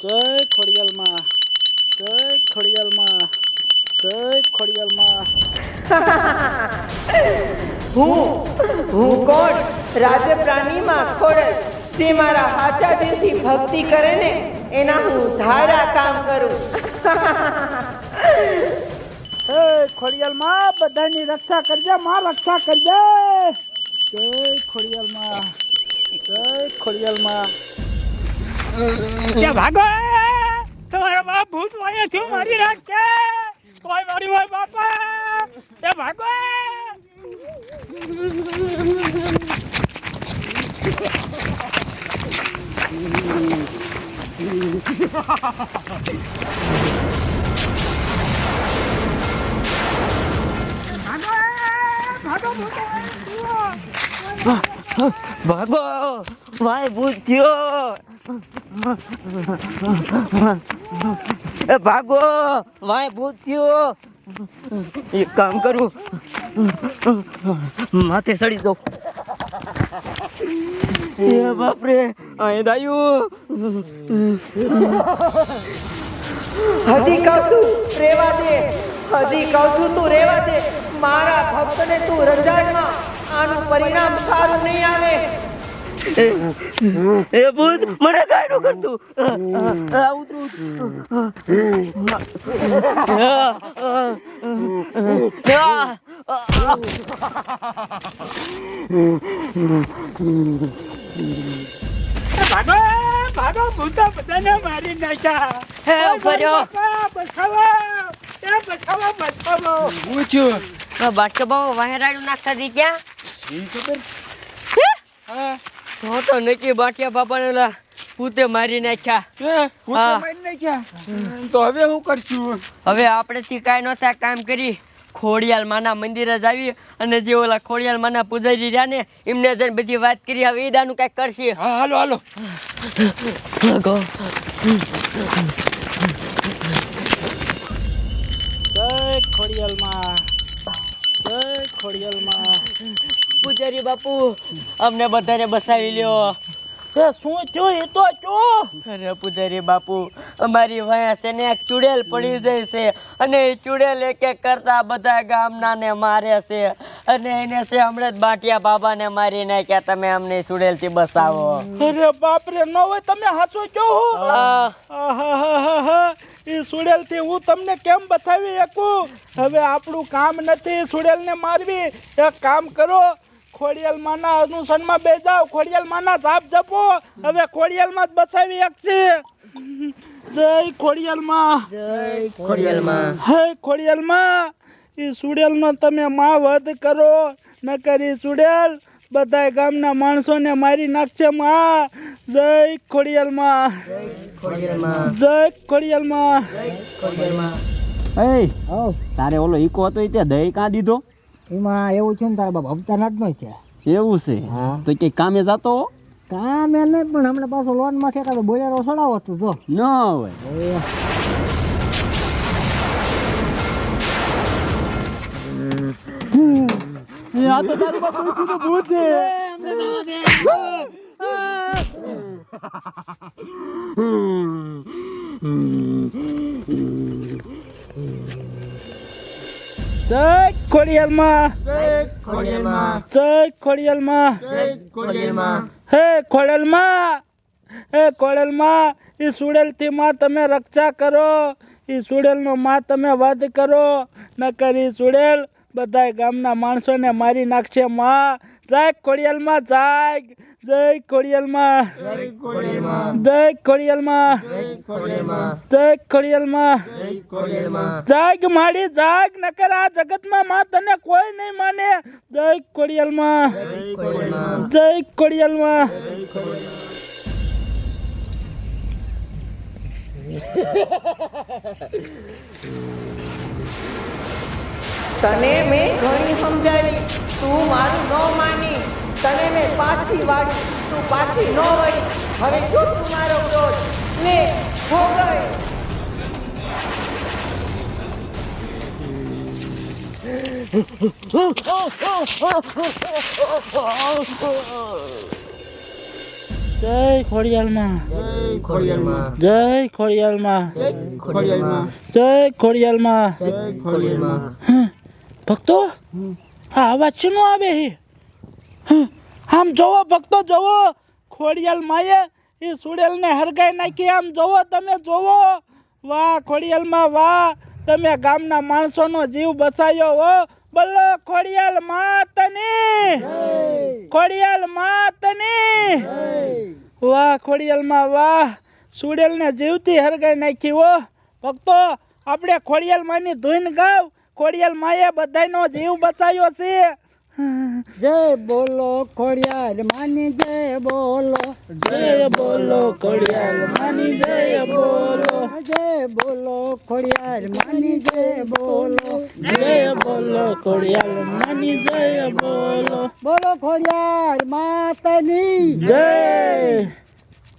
જય ખોડિયાલમાં? જય ખોડિયાલમાં? જય ખોડિયાલમાં? હું હું કોણ? રાજ્ય પ્રાણીમાં ખોડલ જે મારા સાચા દિલથી ભક્તિ કરે ને એના હું ધારા કામ કરું. ખોડિયાલમાં? બધાની રક્ષા કરજે માં રક્ષા કરજે. જય ખોડિયાલમાં? જય ખોડિયાલમાં? કે ભાગો. તમારા બાપ ભૂત વાળે છું મારી રાખશે કોઈ મારી હોય બાપા. ત્યાં ભાગો. ભાગો. ભાગો ભૂત ભાગો ભાઈ ભૂત થયો એ ભાગો ભાઈ ભૂત થયો એક કામ કરું. માથે સડી દો. એ બાપરે, અહીં દાયું હજી કાસુ, રેવા દે. હજી કહું છું તું રેવા દે મારા ભક્તને તું રંજાડમાં આનું પરિણામ સારું નહીં આવે એ ભૂત મને કાંઈ કરતું ભાગો ભાગો ભૂતા બધાને મારી નાખ્યા હે, ઊભો રહ્યો. બસાવો બસાવો બસાવો બાટકો બાબા વાહેરાડું નાખતા હતી ક્યાં? તો તો નક્કી બાટિયા બાપાને ઓલા પૂતે મારી નાખ્યા. હા. મારી નાખ્યા? તો હવે હું કરશું? હવે આપણેથી કાંઈ ન થાય કામ કરી. ખોડિયાલ માના મંદિરે જ આવી અને જે ઓલા ખોડિયાલ માના પૂજારી રહ્યા ને એમને જઈને બધી વાત કરી હવે ઈદાનું દાનું કાંઈક કરશે. હા હાલો હાલો. ગો. ખોડિયાલમાં. જય પૂજારી બાપુ અમને બધાને બસાવી લ્યો. એ શું થયું? એ તો જો. અરે પૂજારી બાપુ અમારી વાયા છે ને એક ચુડેલ પડી જાય છે. અને એ ચુડેલ એક એક કરતા બધા ગામના ને મારે છે. અને એને છે હમણાં જ બાટિયા બાબાને મારી નાખ્યા તમે અમને ચુડેલથી બસાવો. અરે બાપરે ન હોય તમે હાચો કહો હો. એ. ઈ સુડેલથી હું તમને કેમ બચાવી શકું? હવે આપણું કામ નથી સુડેલને મારવી. એક કામ કરો ખોડિયાલ માના અનુસરમાં બે જાવ ખોડિયાલ માના જાપ જપો. હવે ખોડિયાલમાં જ બચાવી છે. જય ખોડિયાલમાં. ખોડિયાલમાં. હે ખોડિયાલમાં. સુડેલ નો તમે માં વધ કરો. ન કરી સુડેલ બધા ગામના માણસોને મારી નાખશે માં. જય ખોડિયાલમાં. ખોડિયાલમાં. જય ખોડિયાલમાં. ખોડિયાલમાં એ તારે ઓલો ઈકો હતો તે દહીં કાં દીધો? એમાં એવું છે ને તારા બાપ હપ્તા જ છે. એવું છે? તો કે કામે જતો કામે નહીં પણ હમણાં પાછો લોનમાં છે કાતો બોલેરો સડાવો તું જો. ન હોય. આ તો તારું બાપ ડોશીનું ભૂત છે. જય ખોડિયાલમાં ખોડિયાલમાં જય ખોડિયાલમાં હે ખોડલમાં હે ખોડલમાં એ સુડેલથી માં તમે રક્ષા કરો. એ સુડેલનો માં તમે વધ કરો. નકર ઈ સુડેલ બધા ગામના માણસોને મારી નાખશે માં. જાય ખોડિયાલમાં જય જય ખોડિયાલમાં જય ખોડિયાલમાં જય ખોડિયાલમાં જાગ માડી જાગ નકર આ જગતમાં માં તને કોઈ નહીં માને જય ખોડિયાલમાં જય ખોડિયાલમાં તને મેં ઘણી સમજાવી તું મારું ન માની તને મેં પાછી વાળી તું પાછી ન વળી. હવે જો તું મારો ક્રોધ લે હો જય ખોડિયાલમાં. ખોડિયાલમાં. જય ખોડિયાલમાં. ખોડિયાલમાં જય ખોડિયાલમાં. ખોડિયાલમાં ભક્તો આ અવાજ શું આવે છે. આમ જોવો ભક્તો જોવો. ખોડિયાલ માએ એ સુડેલને હરગાઈ નાખી. આમ જોવો તમે જોવો. વાહ ખોડિયાલમાં વાહ. તમે ગામના માણસોનો જીવ બસાયો હો. બોલો ખોડિયાલ માતની. ખોડિયાલ માતની. વાહ ખોડિયાલમાં વાહ. સુડેલને જીવતી હરગાઈ નાખી હો. ભક્તો આપણે ખોડિયાલ માની ધૂન ગાવ. ખોડિયાલ માએ બધાનો જીવ બચાવ્યો છે. જય બોલો ખોડિયાર માની જય બોલો. જય બોલો ખોડિયાર માની જય બોલો. જય બોલો ખોડિયાર માની જય બોલો. જય બોલો ખોડિયાર માની જય બોલો. બોલો ખોડિયાર માતાની જય.